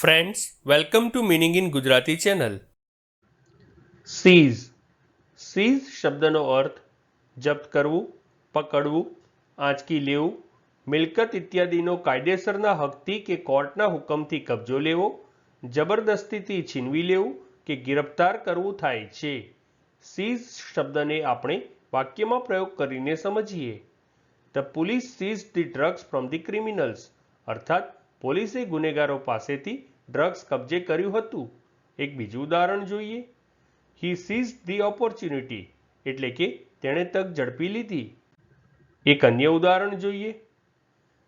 Friends welcome to meaning in Gujarati channel seize seize શબ્દનો અર્થ જપ્ત કરવું, પકડવું, આંચકી લેવું, મિલકત ઇત્યાદિનો કાયદેસરના હકથી કે કોર્ટના હુકમથી કબજો લેવો, જબરદસ્તીથી છીનવી લેવું કે ગિરફ્તાર કરવું થાય છે. સીઝ શબ્દને આપણે વાક્યમાં પ્રયોગ કરીને સમજીએ. The police seize the drugs from the criminals અર્થાત પોલીસે ગુનેગારો પાસેથી ડ્રગ્સ કબજે કર્યું હતું. એક બીજું ઉદાહરણ જોઈએ. હી સીઝ ધી ઓપોર્ચ્યુનિટી એટલે કે તેણે તક ઝડપી લીધી. એક અન્ય ઉદાહરણ જોઈએ.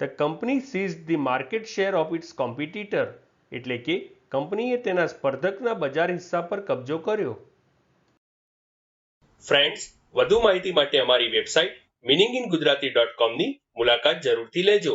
The company seize the market share of its competitor એટલે કે કંપનીએ તેના સ્પર્ધકના બજાર હિસ્સા પર કબજો કર્યો. ફ્રેન્ડ્સ વધુ માહિતી માટે અમારી website meaning in Gujarati dot કોમની મુલાકાત જરૂરથી લેજો.